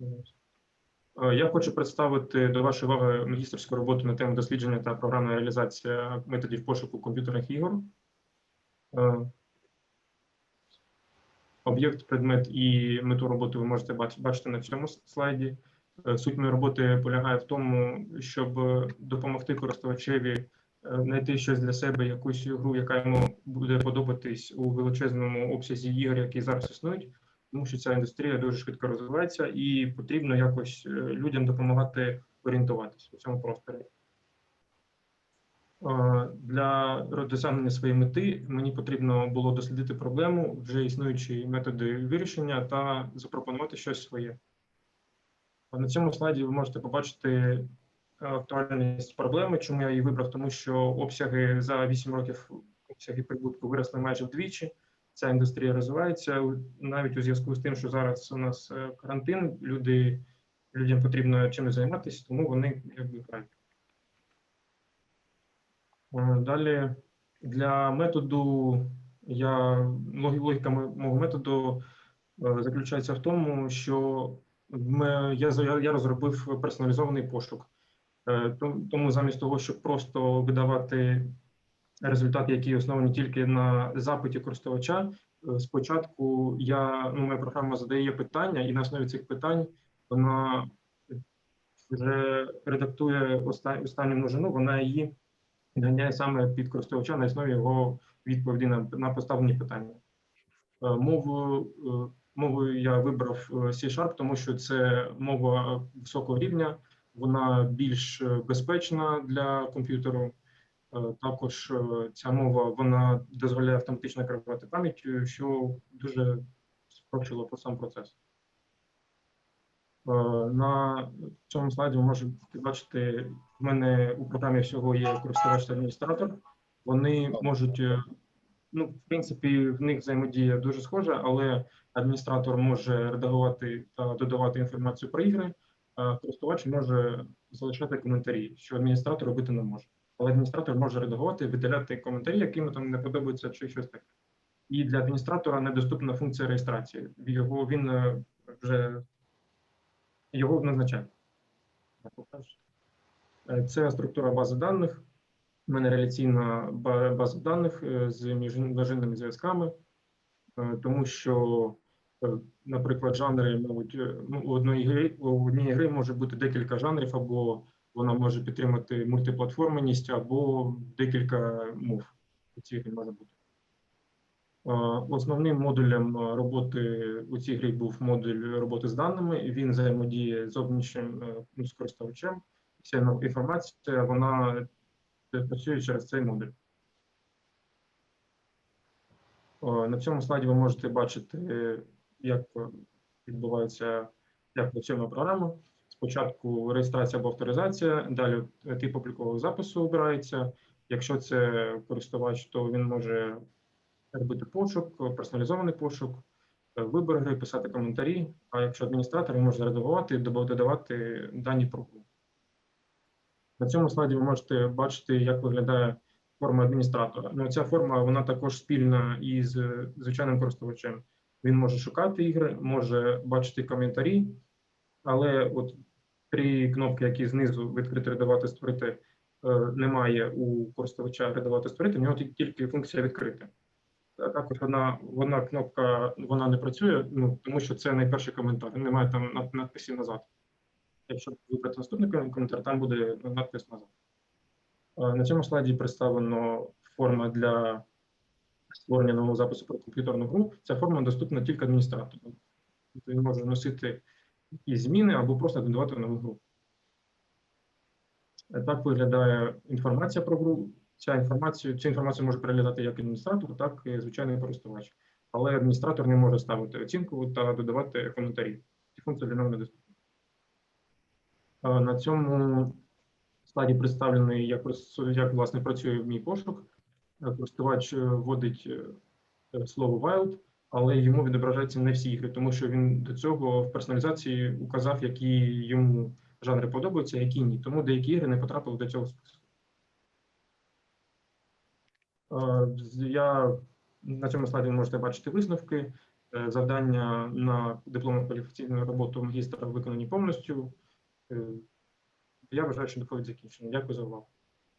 Е, Я хочу представити до вашої уваги магістерську роботу на тему дослідження та програмна реалізація методів пошуку комп'ютерних ігор. Е, Об'єкт, предмет і мету роботи ви можете бачити на цьому слайді. Е, Суть моєї роботи полягає в тому, щоб допомогти користувачеві знайти щось для себе, якусь гру, яка йому буде подобатись у величезному обсязі ігор, які зараз існують тому що ця індустрія дуже швидко розвивається, і потрібно якось е, людям допомагати орієнтуватися у цьому просторі. Е, Для досягнення своєї мети мені потрібно було дослідити проблему, вже існуючі методи вирішення та запропонувати щось своє. На цьому слайді ви можете побачити актуальність проблеми. Чому я її вибрав? Тому що обсяги за 8 років обсяги прибутку виросли майже вдвічі ця індустрія розвивається навіть у зв'язку з тим, що зараз у нас е, карантин, люди людям потрібно чимось займатися, тому вони якби грають. Е, Далі для методу я логіка мого методу е, заключається в тому, що я, я розробив персоналізований пошук. Тому замість того, щоб просто видавати результати, які основані тільки на запиті користувача. Е, Спочатку я ну, моя програма задає питання, і на основі цих питань вона вже редактує останню множину, вона її ганяє саме під користувача на основі його відповіді на, на поставлені питання. Е, Мову, е, мовою я вибрав C-Sharp, тому що це мова високого рівня, вона більш безпечна для комп'ютеру. Е, Також е, ця мова вона дозволяє автоматично керувати пам'яттю, що дуже спрощило сам процес. Е, На цьому слайді ви можете бачити, в мене у програмі всього є користувач та адміністратор. Вони можуть, ну, в принципі, в них взаємодія дуже схожа, але адміністратор може редагувати та додавати інформацію про ігри, а користувач може залишати коментарі, що адміністратор робити не може але адміністратор може редагувати, видаляти коментарі, які йому там не подобаються, чи щось таке. І для адміністратора недоступна функція реєстрації. Його він е, вже його назначає. Це структура бази даних. У мене реляційна база даних е, з міжножинними зв'язками, е, тому що, наприклад, жанри можуть ну, у одної гри у одній гри може бути декілька жанрів або вона може підтримати мультиплатформеність або декілька мов. У цій грі може бути. Е, Основним модулем роботи у цій грі був модуль роботи з даними. Він взаємодіє з зовнішнім е, ну, користувачем. Вся ну, інформація вона е, працює через цей модуль. На цьому слайді ви можете бачити, як відбувається, як працює програма. Спочатку реєстрація або авторизація, далі тип облікового запису обирається. Якщо це користувач, то він може робити пошук, персоналізований пошук, е, вибір гри, писати коментарі. А якщо адміністратор, він може редагувати, доба- додавати дані про гру. На цьому слайді ви можете бачити, як виглядає форма адміністратора. Ну, ця форма вона також спільна із е, звичайним користувачем. Він може шукати ігри, може бачити коментарі, але от три кнопки, які знизу відкрити, редагувати, створити, е, немає у користувача редагувати, створити, в нього тільки функція відкрити. Також одна, одна кнопка вона не працює, ну тому що це найперший коментар. Немає там надписів назад. Якщо вибрати наступний коментар, там буде надпис назад. Е, На цьому слайді представлено форма для створення нового запису про комп'ютерну гру. Ця форма доступна тільки адміністратору. Тобто Він може носити якісь зміни або просто додавати нову гру. Е, Так виглядає інформація про гру. Ця інформація, цю інформацію може переглядати як адміністратор, так і звичайний користувач. Але адміністратор не може ставити оцінку та додавати коментарі. Ці функції для нього недоступні. Е, На цьому слайді представлений, як, як власне працює мій пошук. Е, Користувач вводить слово wild, але йому відображаються не всі ігри, тому що він до цього в персоналізації указав, які йому жанри подобаються, а які ні. Тому деякі ігри не потрапили до цього списку. Е, Я на цьому слайді ви можете бачити висновки. Е, Завдання на дипломну кваліфікаційну роботу магістра виконані повністю. Е, Я вважаю, що доповідь закінчена. Дякую за увагу.